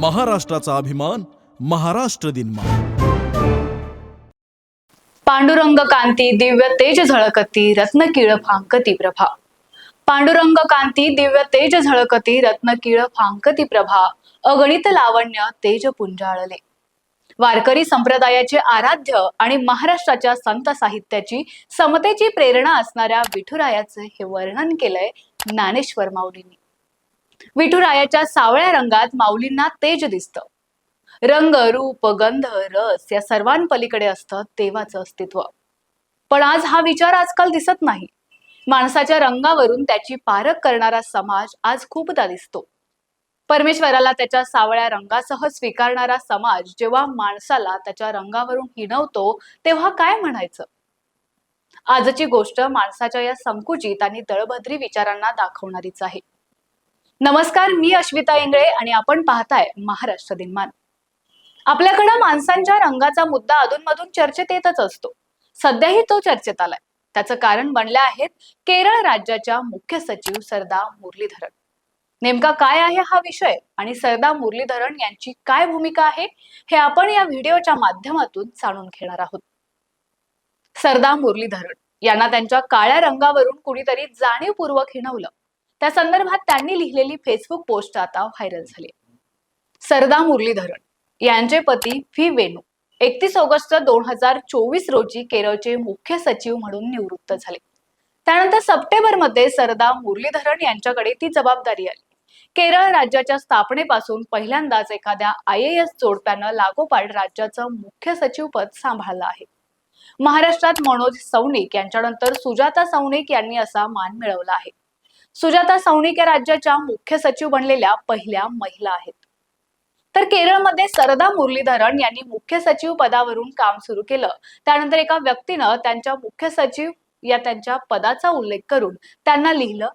महाराष्ट्राचा अभिमान महाराष्ट्र दिनमा पांडुरंग कांती दिव्य तेज झळकती रत्नकिळ फांकती प्रभा पांडुरंग कांती दिव्य तेज झळकती रत्नकिळ फांकती प्रभा अगणित लावण्य तेज पुंजाळले. वारकरी संप्रदायाचे आराध्य आणि महाराष्ट्राच्या संत साहित्याची समतेची प्रेरणा असणाऱ्या विठुरायाचे हे वर्णन केलंय ज्ञानेश्वर माऊलींनी. विठुरायाच्या सावळ्या रंगात माऊलींना तेज दिसतं. रंग रूप गंध रस या सर्वांपलीकडे असतं देवाचं अस्तित्व. पण आज हा विचार आजकाल दिसत नाही. माणसाच्या रंगावरून त्याची पारख करणारा समाज आज खूपदा दिसतो. परमेश्वराला त्याच्या सावळ्या रंगासह स्वीकारणारा समाज जेव्हा माणसाला त्याच्या रंगावरून हिणवतो तेव्हा काय म्हणायचं? आजची गोष्ट माणसाच्या या संकुचित आणि दळभद्री विचारांना दाखवणारीच आहे. नमस्कार मी अश्विता इंगळे आणि आपण पाहताय महाराष्ट्र दिनमान. आपल्याकडं माणसांच्या रंगाचा मुद्दा अधूनमधून चर्चेत येतच असतो. सध्याही तो चर्चेत आलाय. त्याचं कारण बनले आहेत केरळ राज्याच्या मुख्य सचिव सरदार मुरलीधरन. नेमका काय आहे हा विषय आणि सरदार मुरलीधरन यांची काय भूमिका आहे हे आपण या व्हिडिओच्या माध्यमातून जाणून घेणार आहोत. सरदार मुरलीधरन यांना त्यांच्या काळ्या रंगावरून कुणीतरी जाणीवपूर्वक हिणवलं. त्या संदर्भात त्यांनी लिहिलेली फेसबुक पोस्ट आता व्हायरल झाली. सरदा मुरलीधरन यांचे पती व्ही. वेणू एकतीस ऑगस्ट दोन हजार चोवीस रोजी केरळचे मुख्य सचिव म्हणून निवृत्त झाले. त्यानंतर सप्टेंबरमध्ये सरदा मुरलीधरन यांच्याकडे ती जबाबदारी आली. केरळ राज्याच्या स्थापनेपासून पहिल्यांदाच एखाद्या आय ए एस जोडप्यानं लागोपाठ राज्याचं मुख्य सचिव पद सांभाळलं आहे. महाराष्ट्रात मनोज सौनिक यांच्यानंतर सुजाता सौनिक यांनी असा मान मिळवला आहे. सुजाता सौनिक या राज्याच्या मुख्य सचिव बनलेल्या पहिल्या महिला आहेत. तर केरळमध्ये सरदा मुरलीधरन यांनी मुख्य सचिव पदावरून काम सुरू केलं. त्यानंतर एका व्यक्तीनं त्यांच्या मुख्य सचिव या त्यांच्या पदाचा उल्लेख करून त्यांना लिहिलं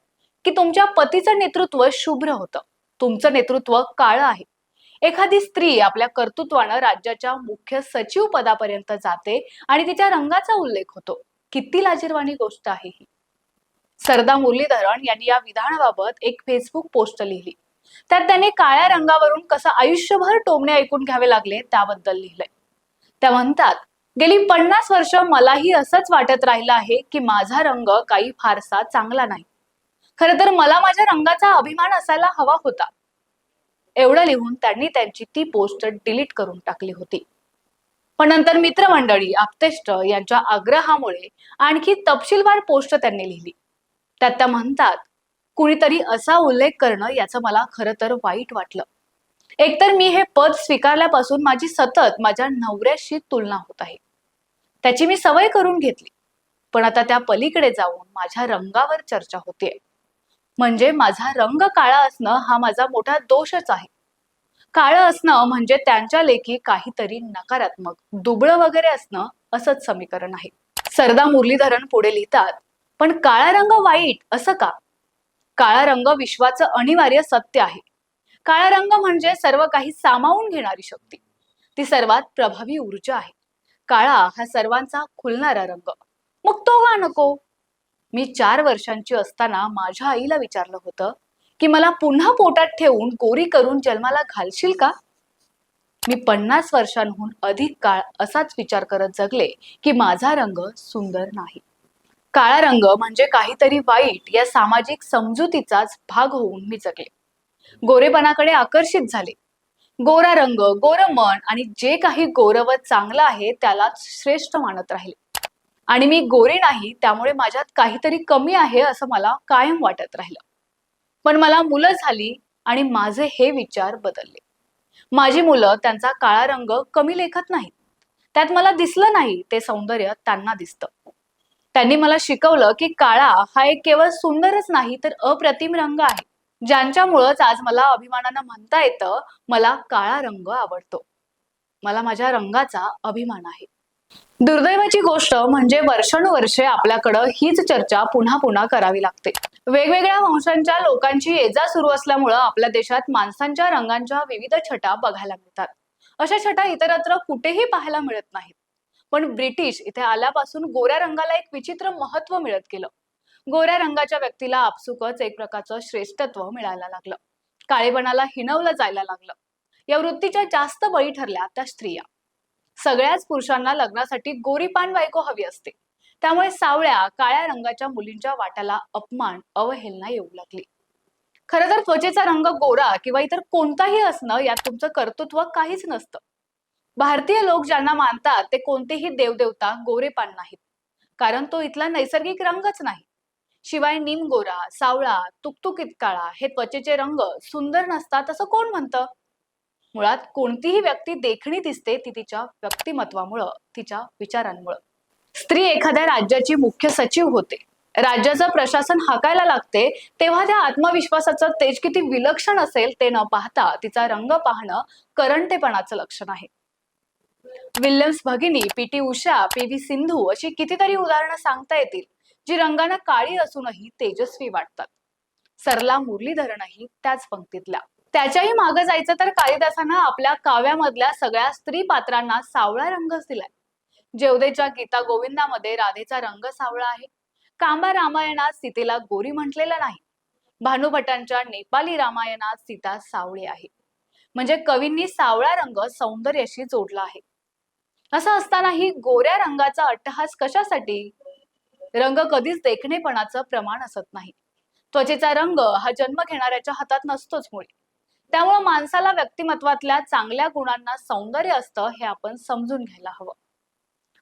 की तुमच्या पतीचं नेतृत्व शुभ्र होतं. तुमचं नेतृत्व काळं आहे. एखादी स्त्री आपल्या कर्तृत्वानं राज्याच्या मुख्य सचिव पदापर्यंत जाते आणि तिच्या रंगाचा उल्लेख होतो. किती लाजीरवाणी गोष्ट आहे ही. सरदा मुरलीधरन यांनी या विधानाबाबत एक फेसबुक पोस्ट लिहिली. त्यात त्याने काळ्या रंगावरून कसं आयुष्यभर टोमणे ऐकून घ्यावे लागले त्याबद्दल लिहिलंय. त्या म्हणतात गेली पन्नास वर्ष मलाही असंच वाटत राहिलं आहे की माझा रंग काही फारसा चांगला नाही. खरं तर मला माझ्या रंगाचा अभिमान असायला हवा होता. एवढं लिहून त्यांनी त्यांची ती पोस्ट डिलीट करून टाकली होती. पण नंतर मित्रमंडळी आप्तेष्ट यांच्या आग्रहामुळे आणखी तपशीलवार पोस्ट त्यांनी लिहिली. त्यात त्या म्हणतात कुणीतरी असा उल्लेख करणं याचं मला खरं तर वाईट वाटलं. एकतर मी हे पद स्वीकारल्यापासून माझी सतत माझ्या नवऱ्याशी तुलना होत आहे. त्याची मी सवय करून घेतली. पण आता त्या पलीकडे जाऊन माझ्या रंगावर चर्चा होते. म्हणजे माझा रंग काळा असणं हा माझा मोठा दोषच आहे. काळं असणं म्हणजे त्यांच्या लेखी काहीतरी नकारात्मक दुबळं वगैरे असणं असंच समीकरण आहे. सरदा मुरलीधरन पुढे लिहितात पण काळा रंग वाईट असं का? काळा रंग विश्वाचं अनिवार्य सत्य आहे. काळा रंग म्हणजे सर्व काही सामावून घेणारी शक्ती. ती सर्वात प्रभावी ऊर्जा आहे. काळा हा सर्वांचा खुलणारा रंग. मग तो का नको? मी चार वर्षांची असताना माझ्या आईला विचारलं होतं की मला पुन्हा पोटात ठेवून गोरी करून जन्माला घालशील का? मी पन्नास वर्षांहून अधिक काळ असाच विचार करत जगले की माझा रंग सुंदर नाही. काळा रंग म्हणजे काहीतरी वाईट या सामाजिक समजुतीचाच भाग होऊन मी जगले गोरेपणाकडे आकर्षित झाले. गोरा रंग गोर मन आणि जे काही गोर व चांगलं आहे त्यालाच श्रेष्ठ मानत राहिले. आणि मी गोरे नाही त्यामुळे माझ्यात काहीतरी कमी आहे असं मला कायम वाटत राहिलं. पण मला मुलं झाली आणि माझे हे विचार बदलले. माझी मुलं त्यांचा काळा रंग कमी लेखत नाहीत. त्यात मला दिसलं नाही ते सौंदर्य त्यांना दिसतं. त्यांनी मला शिकवलं की काळा हा एक केवळ सुंदरच नाही तर अप्रतिम रंग आहे. ज्यांच्यामुळंच आज मला अभिमानानं म्हणता येतं मला काळा रंग आवडतो. मला माझ्या रंगाचा अभिमान आहे. दुर्दैवाची गोष्ट म्हणजे वर्षानुवर्षे आपल्याकडं हीच चर्चा पुन्हा पुन्हा करावी लागते. वेगवेगळ्या वंशांच्या लोकांची येजा सुरू असल्यामुळं आपल्या देशात माणसांच्या रंगांच्या विविध छटा बघायला मिळतात. अशा छटा इतरत्र कुठेही पाहायला मिळत नाहीत. पण ब्रिटिश इथे आल्यापासून गोऱ्या रंगाला एक विचित्र महत्त्व मिळत गेलं. गोऱ्या रंगाच्या व्यक्तीला आपसुकच एक प्रकारचं श्रेष्ठत्व मिळायला लागलं. काळेपणाला हिणवलं जायला लागलं. या वृत्तीच्या जास्त बळी ठरल्या त्या स्त्रिया. सगळ्याच पुरुषांना लग्नासाठी गोरीपान बायको हवी असते. त्यामुळे सावळ्या काळ्या रंगाच्या मुलींच्या वाट्याला अपमान अवहेलना येऊ लागली. खरं तर त्वचेचा रंग गोरा किंवा इतर कोणताही असणं यात तुमचं कर्तृत्व काहीच नसतं. भारतीय लोक ज्यांना मानतात ते कोणतेही देवदेवता गोरेपान नाहीत. कारण तो इथला नैसर्गिक रंगच नाही. शिवाय निम गोरा सावळा तुकतुकीत काळा हे त्वचेचे रंग सुंदर नसतात असं कोण म्हणतं? मुळात कोणतीही व्यक्ती देखणी दिसते ती तिच्या व्यक्तिमत्वामुळं तिच्या विचारांमुळं. स्त्री एखाद्या राज्याची मुख्य सचिव होते. राज्याचं प्रशासन हाकायला लागते तेव्हा त्या आत्मविश्वासाचं तेज किती विलक्षण असेल ते न पाहता तिचा रंग पाहणं करंटेपणाचं लक्षण आहे. विल्यम्स भगिनी P T Usha P V Sindhu अशी कितीतरी उदाहरणं सांगता येतील जी रंगानं काळी असूनही तेजस्वी वाटतात. सरला मुरलीधरणही त्याच पंक्तीतल्या. त्याच्याही मागं जायचं तर कालिदासानं आपल्या काव्यामधल्या सगळ्या स्त्री पात्रांना सावळा रंगच दिलाय. जेवदेच्या गीता गोविंदामध्ये राधेचा रंग सावळा आहे. कांबा रामायणात सीतेला गोरी म्हटलेलं नाही. भानुभटांच्या नेपाली रामायणात सीता सावळी आहे. म्हणजे कवींनी सावळा रंग सौंदर्याशी जोडला आहे. असं असतानाही गोऱ्या रंगाचा अट्टहास कशासाठी? रंग कधीच देखणेपणाचं प्रमाण असत नाही. त्वचेचा रंग हा जन्म घेणाऱ्याच्या हातात नसतोच मुळे. त्यामुळे माणसाला व्यक्तिमत्वातल्या चांगल्या गुणांना सौंदर्य असतं हे आपण समजून घ्यायला हवं.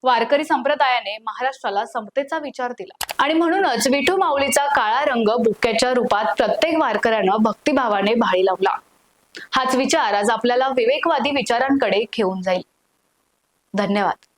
वारकरी संप्रदायाने महाराष्ट्राला समतेचा विचार दिला. आणि म्हणूनच विठू माऊलीचा काळा रंग बुक्क्याच्या रूपात प्रत्येक वारकऱ्यानं भक्तिभावाने भाळी लावला. हाच विचार आज आपल्याला विवेकवादी विचारांकडे घेऊन जाईल. धन्यवाद.